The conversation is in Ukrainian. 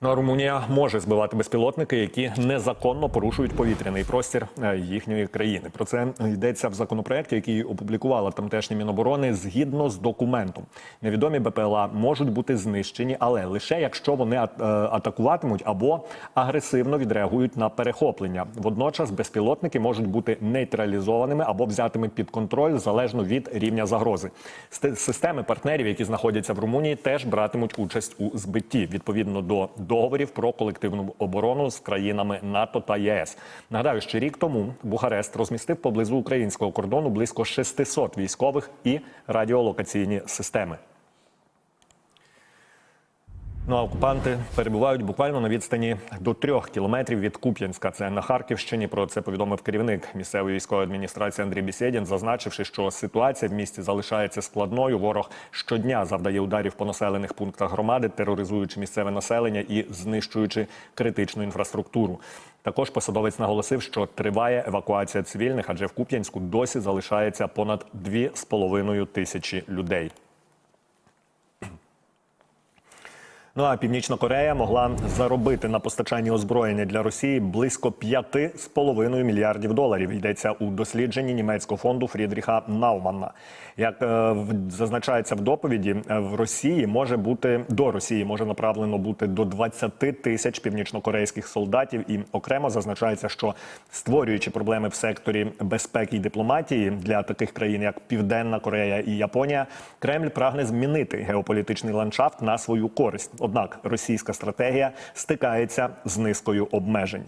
Румунія може збивати безпілотники, які незаконно порушують повітряний простір е, їхньої країни. Про це йдеться в законопроекті, який опублікувала тамтешні міноборони згідно з документом. Невідомі БПЛА можуть бути знищені, але лише якщо вони е, атакуватимуть або агресивно відреагують на перехоплення. Водночас безпілотники можуть бути нейтралізованими або взятими під контроль залежно від рівня загрози. Системи партнерів, які знаходяться в Румунії, теж братимуть участь у збитті відповідно до договорів про колективну оборону з країнами НАТО та ЄС. Нагадаю, що рік тому Бухарест розмістив поблизу українського кордону близько 600 військових і радіолокаційні системи. Ну а окупанти перебувають буквально на відстані до трьох кілометрів від Куп'янська. Це на Харківщині. Про це повідомив керівник місцевої військової адміністрації Андрій Бісєдін, зазначивши, що ситуація в місті залишається складною. Ворог щодня завдає ударів по населених пунктах громади, тероризуючи місцеве населення і знищуючи критичну інфраструктуру. Також посадовець наголосив, що триває евакуація цивільних, адже в Куп'янську досі залишається понад 2,5 тисячі людей. Ну а Північна Корея могла заробити на постачанні озброєння для Росії близько 5,5 мільярдів доларів. Йдеться у дослідженні німецького фонду Фрідріха Науманна. Як е, зазначається в доповіді, е, в Росії може бути до Росії може направлено бути до 20 тисяч північнокорейських солдатів. І окремо зазначається, що створюючи проблеми в секторі безпеки і дипломатії для таких країн, як Південна Корея і Японія, Кремль прагне змінити геополітичний ландшафт на свою користь. Однак російська стратегія стикається з низкою обмежень.